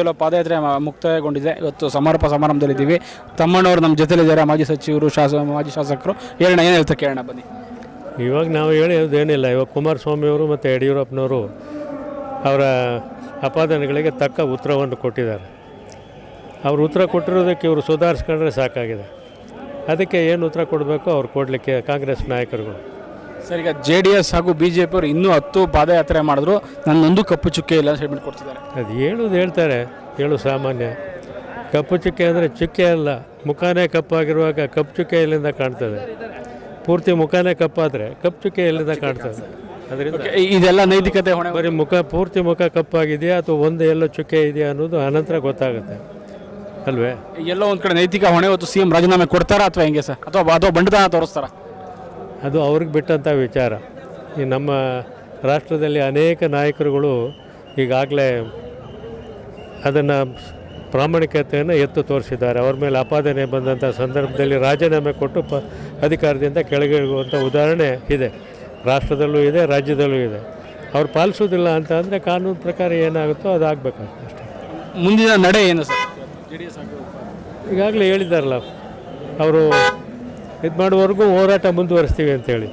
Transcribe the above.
ಚಲೋ ಪಾದಯಾತ್ರೆ ಮುಕ್ತಾಯಗೊಂಡಿದೆ. ಇವತ್ತು ಸಮಾರೋಪ ಸಮಾರಂಭದಲ್ಲಿದ್ದೀವಿ. ತಮ್ಮಣ್ಣವರು ನಮ್ಮ ಜೊತೆಲಿದ್ದಾರೆ ಮಾಜಿ ಸಚಿವರು, ಶಾಸ, ಮಾಜಿ ಶಾಸಕರು. ಹೇಳೋಣ ಏನು ಹೇಳ್ತಾರೆ ಕೇಳೋಣ ಬನ್ನಿ. ಇವಾಗ ನಾವು ಹೇಳೋದೇನಿಲ್ಲ ಇವಾಗ ಕುಮಾರಸ್ವಾಮಿಯವರು ಮತ್ತು ಯಡಿಯೂರಪ್ಪನವರು ಅವರ ಅಪಾದನೆಗಳಿಗೆ ತಕ್ಕ ಉತ್ತರವನ್ನು ಕೊಟ್ಟಿದ್ದಾರೆ. ಅವರು ಉತ್ತರ ಕೊಟ್ಟಿರೋದಕ್ಕೆ ಇವರು ಸುಧಾರಿಸ್ಕೊಂಡ್ರೆ ಸಾಕಾಗಿದೆ. ಅದಕ್ಕೆ ಏನು ಉತ್ತರ ಕೊಡಬೇಕು? ಅವ್ರು ಕೊಡಲಿಕ್ಕೆ ಕಾಂಗ್ರೆಸ್ ನಾಯಕರುಗಳು. ಸರ್ ಈಗ ಜೆ ಡಿ ಎಸ್ ಹಾಗೂ ಬಿ ಜೆ ಪಿಯವರು ಇನ್ನೂ ಹತ್ತು ಪಾದಯಾತ್ರೆ ಮಾಡಿದ್ರು. ನನ್ನೊಂದು ಕಪ್ಪು ಚುಕ್ಕೆ ಇಲ್ಲ ಅಂತ ಹೇಳ್ಬಿಟ್ಟು ಕೊಡ್ತಿದ್ದಾರೆ. ಅದು ಹೇಳೋದು ಹೇಳ್ತಾರೆ ಹೇಳು ಸಾಮಾನ್ಯ. ಕಪ್ಪು ಚುಕ್ಕೆ ಅಂದರೆ ಚುಕ್ಕೆ ಅಲ್ಲ ಮುಖಾನೇ ಕಪ್ಪಾಗಿರುವಾಗ ಕಪ್ಪು ಚುಕ್ಕೆ ಎಲ್ಲಿಂದ ಕಾಣ್ತದೆ? ಪೂರ್ತಿ ಮುಖಾನೇ ಕಪ್ಪಾದರೆ ಕಪ್ಪು ಚುಕ್ಕೆ ಎಲ್ಲಿಂದ ಕಾಣ್ತದೆ? ಅದರಿಂದ ಇದೆಲ್ಲ ನೈತಿಕತೆ ಹೊಣೆ ಬರೀ ಮುಖ ಪೂರ್ತಿ ಮುಖ ಕಪ್ಪಾಗಿದೆಯಾ ಅಥವಾ ಒಂದು ಎಲ್ಲೋ ಚುಕ್ಕೆ ಇದೆಯಾ ಅನ್ನೋದು ಅನಂತರ ಗೊತ್ತಾಗುತ್ತೆ. ಅಲ್ವೇ? ಎಲ್ಲೋ ಒಂದು ಕಡೆ ನೈತಿಕ ಹೊಣೆ ಹೊತ್ತು ಸಿ ಎಂ ರಾಜೀನಾಮೆ ಕೊಡ್ತಾರಾ ಅಥವಾ ಹೆಂಗೆ ಸರ್? ಅಥವಾ ಅಥವಾ ಬಂಡತನ ತೋರಿಸ್ತಾರ? ಅದು ಅವ್ರಿಗೆ ಬಿಟ್ಟಂಥ ವಿಚಾರ. ಈ ನಮ್ಮ ರಾಷ್ಟ್ರದಲ್ಲಿ ಅನೇಕ ನಾಯಕರುಗಳು ಈಗಾಗಲೇ ಅದನ್ನು ಪ್ರಾಮಾಣಿಕತೆಯನ್ನು ಎತ್ತು ತೋರಿಸಿದ್ದಾರೆ. ಅವ್ರ ಮೇಲೆ ಆಪಾದನೆ ಬಂದಂಥ ಸಂದರ್ಭದಲ್ಲಿ ರಾಜೀನಾಮೆ ಕೊಟ್ಟು ಪ ಅಧಿಕಾರದಿಂದ ಕೆಳಗಿರುವಂಥ ಉದಾಹರಣೆ ಇದೆ. ರಾಷ್ಟ್ರದಲ್ಲೂ ಇದೆ ರಾಜ್ಯದಲ್ಲೂ ಇದೆ. ಅವ್ರು ಪಾಲಿಸೋದಿಲ್ಲ ಅಂತ ಅಂದರೆ ಕಾನೂನು ಪ್ರಕಾರ ಏನಾಗುತ್ತೋ ಅದು ಆಗಬೇಕಾಗ್ತದೆ ಅಷ್ಟೇ. ಮುಂದಿನ ನಡೆ ಏನು ಸರ್? ಈಗಾಗಲೇ ಹೇಳಿದ್ದಾರಲ್ಲ ಅವರು ಇದು ಮಾಡುವವರೆಗೂ ಹೋರಾಟ ಮುಂದುವರಿಸ್ತೀವಿ ಅಂತೇಳಿ.